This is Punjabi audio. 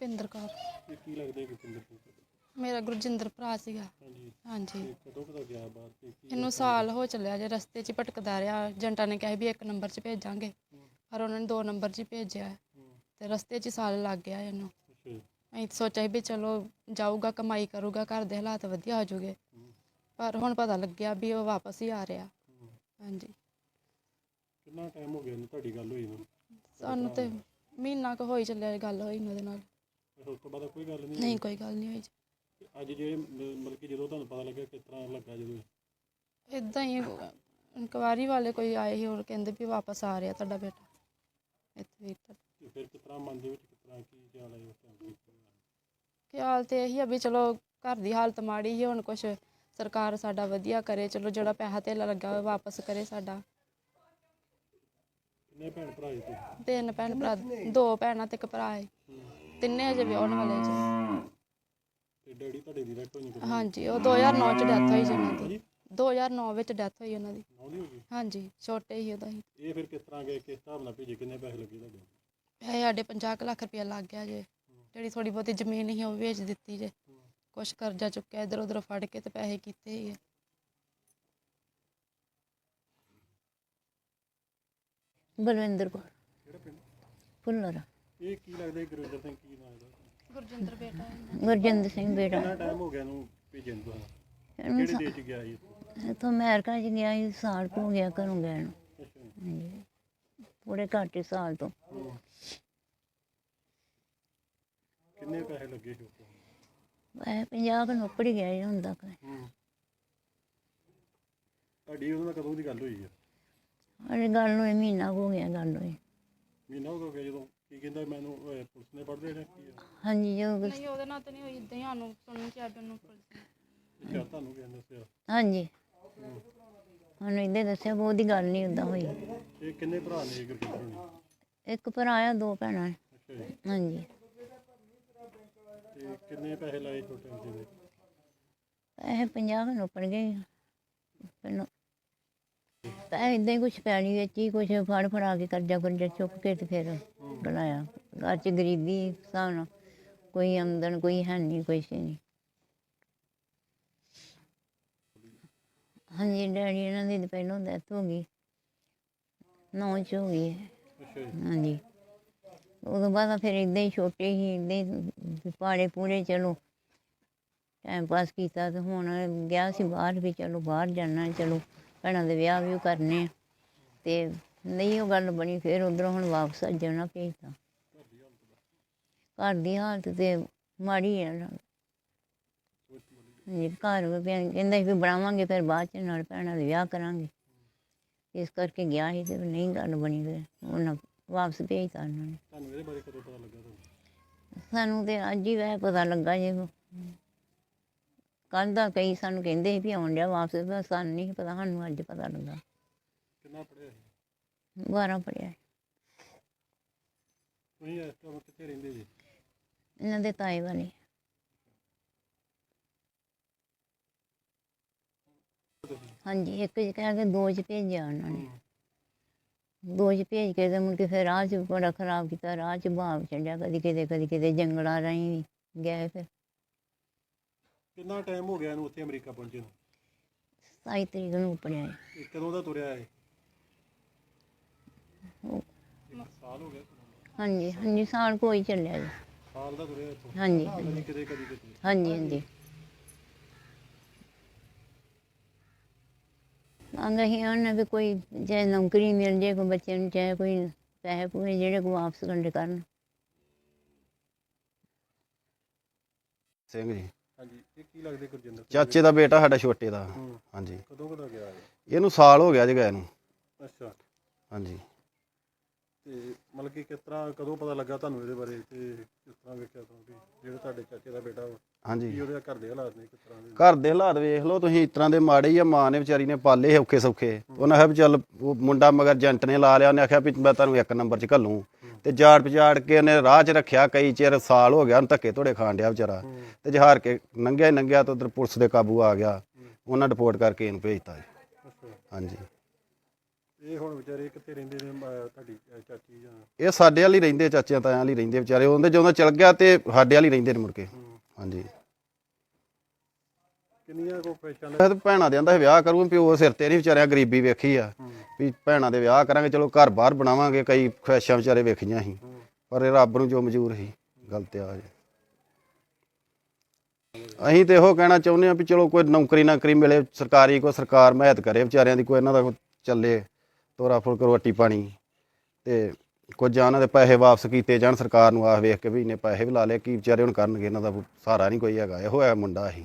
ਰੁਪਿੰਦਰ ਕੌਰ। ਇਹ ਕੀ ਲੱਗਦਾ ਕਿ ਪਿੰਦਰ ਸਿੰਘ ਮੇਰਾ ਗੁਰਜਿੰਦਰ ਭਰਾ ਸੀਗਾ। ਹਾਂਜੀ। ਹਾਂਜੀ। ਤੇ ਕਦੋਂ ਕਦੋਂ ਗਿਆ ਬਾਹਰ ਤੇ ਕੀ ਇਹਨੂੰ ਸਾਲ ਹੋ ਚੱਲਿਆ ਜੇ ਰਸਤੇ 'ਚ ਹੀ ਭਟਕਦਾ ਰਿਹਾ। ਏਜੰਟਾਂ ਨੇ ਕਿਹਾ ਵੀ ਇੱਕ ਨੰਬਰ 'ਚ ਭੇਜਾਂਗੇ। ਪਰ ਉਹਨਾਂ ਨੇ ਦੋ ਨੰਬਰ 'ਚ ਹੀ ਭੇਜਿਆ। ਹੂੰ, ਤੇ ਰਸਤੇ 'ਚ ਹੀ ਸਾਲ ਲੱਗ ਗਿਆ ਇਹਨੂੰ। ਅੱਛਾ ਜੀ, ਅਸੀਂ ਤਾਂ ਸੋਚਿਆ ਸੀ ਵੀ ਚਲੋ ਜਾਊਗਾ ਕਮਾਈ ਕਰੂਗਾ ਘਰ ਦੇ ਹਾਲਾਤ ਵਧੀਆ ਹੋ ਜੂਗੇ। ਹੂੰ, ਪਰ ਹੁਣ ਪਤਾ ਲੱਗਿਆ ਵੀ ਉਹ ਵਾਪਸ ਹੀ ਆ ਰਿਹਾ। ਹੂੰ। ਹਾਂਜੀ। ਕਿੰਨਾ ਟਾਈਮ ਹੋ ਗਿਆ ਇਹਨੂੰ ਤੁਹਾਡੀ ਗੱਲ ਹੋਈ ਨੂੰ? ਸਾਨੂੰ ਤੇ ਮਹੀਨਾ ਕੁ ਹੋਈ ਚੱਲਿਆ ਗੱਲ ਹੋਈ ਨੂੰ ਉਹਦੇ ਨਾਲ। ਫਿਰ ਉਸ ਤੋਂ ਬਾਅਦ ਕੋਈ ਗੱਲ ਨਹੀਂ ਨਹੀਂ ਕੋਈ ਗੱਲ ਨਹੀਂ ਹੋਈ ਤੇ ਅੱਜ ਜਿਹੜੇ ਮ- ਮਤਲਬ ਕਿ ਜਦੋਂ ਤੁਹਾਨੂੰ ਪਤਾ ਲੱਗਿਆ ਕਿਸ ਤਰ੍ਹਾਂ ਲੱਗਾ ਜਦੋਂ? ਇਦਾਂ ਹੀ ਇਨਕੁਆਰੀ ਵਾਲੇ ਕੋਈ ਆਏ ਸੀ ਉਹ ਕਹਿੰਦੇ ਵੀ ਵਾਪਸ ਆ ਰਿਹਾ ਤੁਹਾਡਾ ਬੇਟਾ। ਇੱਥੇ ਵੀ ਤੁਹਾਡਾ ਤੇ ਫਿਰ ਕਿਸ ਤਰ੍ਹਾਂ ਮਨ ਦੇ ਵਿੱਚ ਕਿਸ ਤਰ੍ਹਾਂ ਕੀ ਖਿਆਲ ਆਇਆ ਉਸ ਟਾਈਮ ਤੇ? ਖਿਆਲ ਤੇ ਇਹੀ ਆ ਵੀ ਚਲੋ ਘਰ ਦੀ ਹਾਲਤ ਮਾੜੀ ਹੀ ਹੁਣ ਕੁਛ ਸਰਕਾਰ ਸਾਡਾ ਵਧੀਆ ਕਰੇ ਚਲੋ ਜਿਹੜਾ ਪੈਸਾ ਧੇਲਾ ਲੱਗਾ ਹੋਇਆ ਵਾਪਸ ਕਰੇ ਸਾਡਾ। ਕਿੰਨੇ ਭੈਣ ਭਰਾ ਜੀ ਤੁਸੀਂ? ਤਿੰਨ ਭੈਣ ਭਰਾ ਦੋ ਭੈਣਾਂ ਤੇ ਇੱਕ ਭਰਾ ਹੈ ਹੂੰ। ਤਿੰਨੇ ਅਜੇ ਵਿਆਹਣ ਵਾਲੇ ਜੀ। ਤੇ ਡੈਡੀ ਤੁਹਾਡੇ ਦੀ ਡੈਥ ਹੋਈ ਕਦੋਂ ਹਾਂਜੀ ਉਹ 2009 ਚ ਡੈਥ ਹੋਈ ਜੀ ਉਹਨਾਂ ਦੀ। ਹਾਂਜੀ। 2009 ਵਿੱਚ ਡੈਥ ਹੋਈ ਉਹਨਾਂ ਦੀ। ਹੋ ਹਾਂਜੀ ਛੋਟੇ ਹੀ ਉਹਦਾ ਹੀ। ਇਹ ਫਿਰ ਕਿਸ ਤਰ੍ਹਾਂ ਗਏ ਕਿਸ ਹਿਸਾਬ ਨਾਲ ਭੇਜੇ? ਕਿੰਨੇ ਪੈਸੇ ਲੱਗੇ ਤੁਹਾਡੇ? ਪੈਸੇ ਸਾਡੇ 50 ਕੁ ਲੱਖ ਰੁਪਇਆ ਲੱਗ ਗਿਆ ਜੇ। ਜਿਹੜੀ ਥੋੜੀ ਬਹੁਤੀ ਜ਼ਮੀਨ ਸੀ ਉਹ ਵੇਚ ਦਿੱਤੀ ਜੇ। ਕੁਛ ਕਰਜ਼ਾ ਚੁੱਕਿਆ ਇਧਰ ਉਧਰ ਫੜ ਕੇ ਤੇ ਪੈਸੇ ਕੀਤੇ ਹੀ ਆ। ਬਲਵਿੰਦਰ ਕੌਰ। ਕਿਹੜਾ ਪਿੰਡ? ਫੁੱਲਰ। ਇਹ ਕੀ ਲੱਗਦਾ ਗੁਰਵਿੰਦਰ ਸਿੰਘ ਕੀ ਨਾਮ ਇਹਦਾ? ਗੁਰਜਿੰਦਰ ਬੇਟਾ ਗੁਰਜਿੰਦਰ ਸਿੰਘ ਬੇਟਾ। ਕਿੰਨਾ ਟਾਈਮ ਹੋ ਗਿਆ ਇਹਨੂੰ ਭੇਜਣ ਨੂੰ ਤੁਹਾਨੂੰ? ਇਹਨੂੰ ਕਿਹੜੇ ਦੇਸ਼ ਚ ਗਿਆ ਸੀ ਇੱਥੋਂ? ਇੱਥੋਂ ਅਮਰੀਕਾ ਚ ਗਿਆ ਸੀ ਸਾਲ ਕੁ ਹੋ ਗਿਆ ਘਰੋਂ ਗਿਆ ਨੂੰ। ਅੱਛਾ। ਹਾਂਜੀ। ਪੂਰੇ ਘੱਟ ਹੀ ਸਾਲ ਤੋਂ। ਕਿੰਨੇ ਪੈਸੇ ਲੱਗੇ ਸੀ ਉਸ ਤੋਂ ਵੈਸੇ ਪੰਜਾਹ ਕੁ ਨੌਕਰ ਹੀ ਗਿਆ ਜੀ ਹੁਣ ਤੱਕ। ਹੂੰ। ਤੁਹਾਡੀ ਉਹਨਾਂ ਨਾਲ ਕਦੋਂ ਦੀ ਗੱਲ ਹੋਈ ਹੈ ਅਰੇ ਗੱਲ ਨੂੰ ਮਹੀਨਾ ਕੁ ਹੋ ਗਿਆ ਗੱਲ ਹੋਈ ਮਹੀਨਾ ਹੋ ਗਿਆ ਜਦੋਂ ਕੀ ਕਹਿੰਦਾ ਮੈਨੂੰ ਅਹ, ਪੁਲਿਸ ਨੇ ਪੜਦੇ ਨੇ ਕੀ ਆ? ਹਾਂਜੀ ਜੋ ਕੁਛ- ਨਹੀਂ ਉਹਦੇ ਨਾਲ ਤੇ ਨਹੀਂ ਹੋਈ ਇਦਾਂ ਹੀ ਸਾਨੂੰ ਸੁਣਨ ਚ ਉਹਨੂੰ ਪੁਲਿਸ ਨੇ। ਅੱਛਾ ਤੁਹਾਨੂੰ ਕਿਹਨੇ ਦੱਸਿਆ? ਹਾਂਜੀ। ਸਾਨੂੰ ਇਹਦੇ ਦੱਸਿਆ ਬਹੁਤ ਦੀ ਗੱਲ ਨਹੀਂ ਉਦਾਂ ਹੋਈ। ਇਹ ਕਿੰਨੇ ਭਰਾ ਨੇ ਇਹ ਗੁਰਵਿੰਦਰ ਨੇ ਇੱਕ ਭਰਾ ਆ ਦੋ ਭੈਣਾਂ ਅੱਛਾ ਜੀ। ਹਾਂਜੀ। ਤੇ ਕਿੰਨੇ ਪੈਸੇ ਲਾਏ ਛੋਟੇ ਹੁੰਦੇ ਦੇ? ਪੈਸੇ ਪੰਜਾਹ ਕੁ ਨੌਕਰ ਗਏ। ਪਹਿਲਾਂ ਪੈਸੇ ਹੀ ਕੁਛ ਪੈਣੀ ਵਿੱਚ ਹੀ ਕੁਛ ਫੜ ਫੜਾ ਕੇ ਕਰਜ਼ਾ ਕੁਰਜ਼ਾ ਚੁੱਕ ਕੇ ਤੇ ਫਿਰ ਬਣਾਇਆ ਘਰ ਚ ਗਰੀਬੀ ਹਿਸਾਬ ਨਾਲ ਕੋਈ ਆਮਦਨ ਕੋਈ ਹੈ ਨਹੀਂ ਕੁਛ ਨਹੀਂ। ਹਾਂਜੀ ਡੈਡੀ ਇਹਨਾਂ ਦੀ ਤਾਂ ਪਹਿਲਾਂ ਡੈਥ ਹੋ ਗਈ। ਨੌਂ ਚ ਹੋ ਗਈ ਹੈ। ਹਾਂਜੀ। ਉਦੋਂ ਬਾਅਦ ਫਿਰ ਇਦਾਂ ਹੀ ਛੋਟੇ ਹੀ ਇਦਾਂ ਹੀ ਪਾੜੇ ਪੂਰੇ ਚਲੋ ਟਾਈਮ ਪਾਸ ਕੀਤਾ ਤੇ ਹੁਣ ਗਿਆ ਸੀ ਬਾਹਰ ਵੀ ਚਲੋ ਬਾਹਰ ਜਾਣਾ ਚਲੋ ਭੈਣਾਂ ਦੇ ਵਿਆਹ ਵੀ ਕਰਨੇ ਆ। ਤੇ ਨਹੀਂ ਉਹ ਗੱਲ ਬਣੀ ਫਿਰ ਉਧਰੋਂ ਹੁਣ ਵਾਪਸ ਆ ਜਾਣਾ ਭੇਜਤਾ ਘਰ ਦੀ ਹਾਲਤ ਤੇ ਮਾੜੀ ਹੈ ਨਾ। ਜੀ ਘਰ ਵੀ ਕਹਿੰਦਾ ਸੀ ਵੀ ਬਣਾਵਾਂਗੇ ਫਿਰ ਬਾਅਦ ਚ ਨਾਲ ਭੈਣਾਂ ਦੇ ਵਿਆਹ ਕਰਾਂਗੇ। ਇਸ ਕਰਕੇ ਗਿਆ ਸੀ ਤੇ ਨਹੀਂ ਗੱਲ ਬਣੀ ਫਿਰ। ਉਹਨਾਂ ਵਾਪਸ ਭੇਜਤਾ ਉਹਨਾਂ ਨੇ। ਤੁਹਾਨੂੰ ਇਹਦੇ ਬਾਰੇ ਕਦੋਂ ਪਤਾ ਲੱਗਾ ਤੁਹਾਨੂੰ? ਸਾਨੂੰ ਤੇ ਅੱਜ ਹੀ ਵੈ ਪਤਾ ਲੱਗਾ ਜੇ ਕੱਲ੍ਹ ਦਾ ਕਈ ਸਾਨੂੰ ਕਹਿੰਦੇ ਸੀ ਵੀ ਆਉਣ ਡਿਆ ਵਾਪਸ ਸਾਨੂੰ ਨਹੀਂ ਪਤਾ ਸਾਨੂੰ ਅੱਜ ਪਤਾ ਲੱਗਾ। ਕਿੰਨਾ ਪੜਿਆ ਸੀ? 12 ਪੜਿਆ ਤੁਸੀਂ ਇਸ ਟਾਈਮ ਕਿੱਥੇ ਰਹਿੰਦੇ ਜੀ ਇਹਨਾਂ ਦੇ ਤਾਏ ਵਾਲੇ ਹਾਂਜੀ ਇੱਕ ਚ ਕਹਿ ਕੇ ਦੋ ਚ ਭੇਜਿਆ ਉਹਨਾਂ ਨੇ ਦੋ ਚ ਭੇਜ ਕੇ ਤੇ ਮੁੜ ਕੇ ਫਿਰ ਰਾਹ ਚ ਬੜਾ ਖਰਾਬ ਕੀਤਾ ਰਾਹ ਚ ਭਾਵ ਛੱਡਿਆ ਕਦੀ ਕਿਤੇ ਕਦੀ ਕਿਤੇ ਜੰਗਲਾਂ ਰਾਹੀਂ ਵੀ ਗਏ ਫਿਰ ਕਿੰਨਾ ਟਾਈਮ ਹੋ ਗਿਆ ਇਹਨੂੰ ਉੱਥੇ ਅਮਰੀਕਾ ਪਹੁੰਚੇ ਨੂੰ 27 ਤਰੀਕ ਨੂੰ ਪੜਿਆ ਇਹ ਕਦੋਂ ਦਾ ਤੁਰਿਆ ਹੈ ਸਾਲ ਹੋ ਗਿਆ ਹਾਂਜੀ ਹਾਂਜੀ ਸਾਲ ਕੋਈ ਚੱਲਿਆ ਜੀ। ਸਾਲ ਦਾ ਤੁਰਿਆ ਇੱਥੋਂ? ਹਾਂਜੀ। ਕਦੀ ਕਿਤੇ ਕਦੀ ਕਿਤੇ। ਹਾਂਜੀ ਹਾਂਜੀ। ਮੰਗ ਅਸੀਂ ਉਹਨਾਂ ਵੀ ਕੋਈ ਜੇ ਨੌਕਰੀ ਮਿਲ ਜੇ ਕੋਈ ਬੱਚੇ ਨੂੰ ਚਾਹੇ ਕੋਈ ਪੈਸੇ ਪੂਰੇ ਜਿਹੜੇ ਕੋ ਵਾਪਸ ਕੰਡੇ ਕਰਨ। ਸਿੰਘ ਜੀ। ਹਾਂਜੀ ਇਹ ਕੀ ਲੱਗਦੇ ਗੁਰਜਿੰਦਰ ਸਿੰਘ? ਚਾਚੇ ਦਾ ਬੇਟਾ ਸਾਡਾ ਛੋਟੇ ਦਾ। ਹੂੰ। ਹਾਂਜੀ। ਕਦੋਂ ਕਦੋਂ ਗਿਆ ਇਹ? ਇਹਨੂੰ ਸਾਲ ਹੋ ਗਿਆ ਜੀ ਗਏ ਨੂੰ ਅੱਛਾ। ਹਾਂਜੀ। ਤੇ ਮਤਲਬ ਕਿ ਕਿਸ ਤਰ੍ਹਾਂ ਕਦੋਂ ਪਤਾ ਲੱਗਾ ਤੁਹਾਨੂੰ ਇਹਦੇ ਬਾਰੇ ਤੇ ਕਿਸ ਤਰ੍ਹਾਂ ਵੇਖਿਆ ਤੁਹਾਨੂੰ ਵੀ ਜਿਹੜਾ ਤੁਹਾਡੇ ਚਾਚੇ ਦਾ ਬੇਟਾ ਵਾ, ਕੀ ਹਾਂਜੀ ਉਹਦੇ ਘਰ ਦੇ ਹਾਲਾਤ ਨੇ ਕਿਸ ਤਰ੍ਹਾਂ ਦੇ? ਘਰ ਦੇ ਹਾਲਾਤ ਵੇਖ ਲਓ ਤੁਸੀਂ ਇਸ ਤਰ੍ਹਾਂ ਦੇ ਮਾੜੇ ਹੀ ਆ ਮਾਂ ਨੇ ਵਿਚਾਰੀ ਨੇ ਪਾਲੇ ਔਖੇ ਸੌਖੇ। ਉਹਨਾਂ ਆਖਿਆ ਵੀ ਚੱਲ ਉਹ ਮੁੰਡਾ ਮਗਰ ਏਜੰਟ ਨੇ ਲਾ ਲਿਆ ਉਹਨੇ ਆਖਿਆ ਵੀ ਮੈਂ ਤੁਹਾਨੂੰ ਇੱਕ ਨੰਬਰ 'ਚ ਘੱਲੂੰ। ਤੇ ਜਾੜ ਪਜਾੜ ਕੇ ਉਹਨੇ ਰਾਹ 'ਚ ਰੱਖਿਆ ਕਈ ਚਿਰ ਸਾਲ ਹੋ ਗਿਆ ਉਹਨੂੰ ਧੱਕੇ ਧੋੜੇ ਖਾਣ ਡਿਆ ਵਿਚਾਰਾ। ਹੂੰ। ਤੇ ਜਹਾਰ ਕੇ ਨੰਗਿਆ ਹੀ ਨੰਗਿਆ ਤਾਂ ਉਧਰ ਪੁਲਿਸ ਦੇ ਕਾਬੂ ਆ ਗਿਆ। ਉਹਨਾਂ ਰਿਪੋਰਟ ਕਰਕੇ ਇਹਨੂੰ ਭੇਜਤਾ ਜੀ। ਅੱਛਾ। ਹਾਂਜੀ। ਇਹ ਹੁਣ ਵਿਚਾਰੇ ਕਿੱਥੇ ਰਹਿੰਦੇ ਨੇ ਅਹ ਤੁਹਾਡੀ ਅਹ ਚਾਚੀ ਜਾਂ? ਇਹ ਸਾਡੇ ਵਾਲੀ ਰਹਿੰਦੇ ਚਾਚਿਆਂ ਤਾਇਆਂ ਵਾਲੀ ਰਹਿੰਦੇ ਵਿਚਾਰੇ ਉਹਦੇ ਜਦੋਂ ਚਲ ਗਿਆ ਤੇ ਸਾਡੇ ਵਾਲੀ ਰਹਿੰਦੇ ਨੇ ਮੁੜ ਕੇ। ਹਾਂਜੀ। ਕਿੰਨੀਆਂ ਕੋ ਪੈਸ਼ਾਂ ਮੈਂ ਤਾਂ ਭੈਣਾਂ ਦੇ ਆਂਦਾ ਵਿਆਹ ਕਰੂੰ ਪਿਓ ਸਿਰ ਤੇ ਨਹੀਂ ਵਿਚਾਰਿਆਂ ਗਰੀਬੀ ਵੇਖੀ ਆ। ਵੀ ਭੈਣਾਂ ਦੇ ਵਿਆਹ ਕਰਾਂਗੇ ਚਲੋ ਘਰ ਬਾਹਰ ਬਣਾਵਾਂਗੇ ਕਈ ਖੁਆਇਸ਼ਾਂ ਵਿਚਾਰੇ ਵੇਖੀਆਂ ਸੀ। ਪਰ ਇਹ ਰੱਬ ਨੂੰ ਜੋ ਮਨਜ਼ੂਰ ਸੀ ਗੱਲ ਤੇ ਆ ਜੇ। ਅਸੀਂ ਤੇ ਇਹੋ ਕਹਿਣਾ ਚਾਹੁੰਦੇ ਆ ਵੀ ਚਲੋ ਕੋਈ ਨੌਕਰੀ ਨਾਕਰੀ ਮਿਲੇ ਸਰਕਾਰੀ ਕੋਈ ਸਰਕਾਰ ਮਹਿਤ ਕਰੇ ਵਿਚਾਰਿਆਂ ਦੀ ਕੋਈ ਇਹਨਾਂ ਦਾ ਕੋਈ ਚੱਲੇ। ਤੋਰਾ ਫੁਲਕ ਰੋਟੀ ਪਾਣੀ ਤੇ ਕੁਝ ਜਾਂ ਇਹਨਾਂ ਦੇ ਪੈਸੇ ਵਾਪਸ ਕੀਤੇ ਜਾਣ ਸਰਕਾਰ ਨੂੰ ਆਖ ਵੇਖ ਕੇ ਵੀ ਇਹਨੇ ਪੈਸੇ ਵੀ ਲਾ ਲਏ, ਕੀ ਵਿਚਾਰੇ ਹੁਣ ਕਰਨਗੇ, ਇਹਨਾਂ ਦਾ ਸਹਾਰਾ ਨਹੀਂ ਕੋਈ ਹੈਗਾ, ਇਹੋ ਹੈ ਮੁੰਡਾ ਅਸੀਂ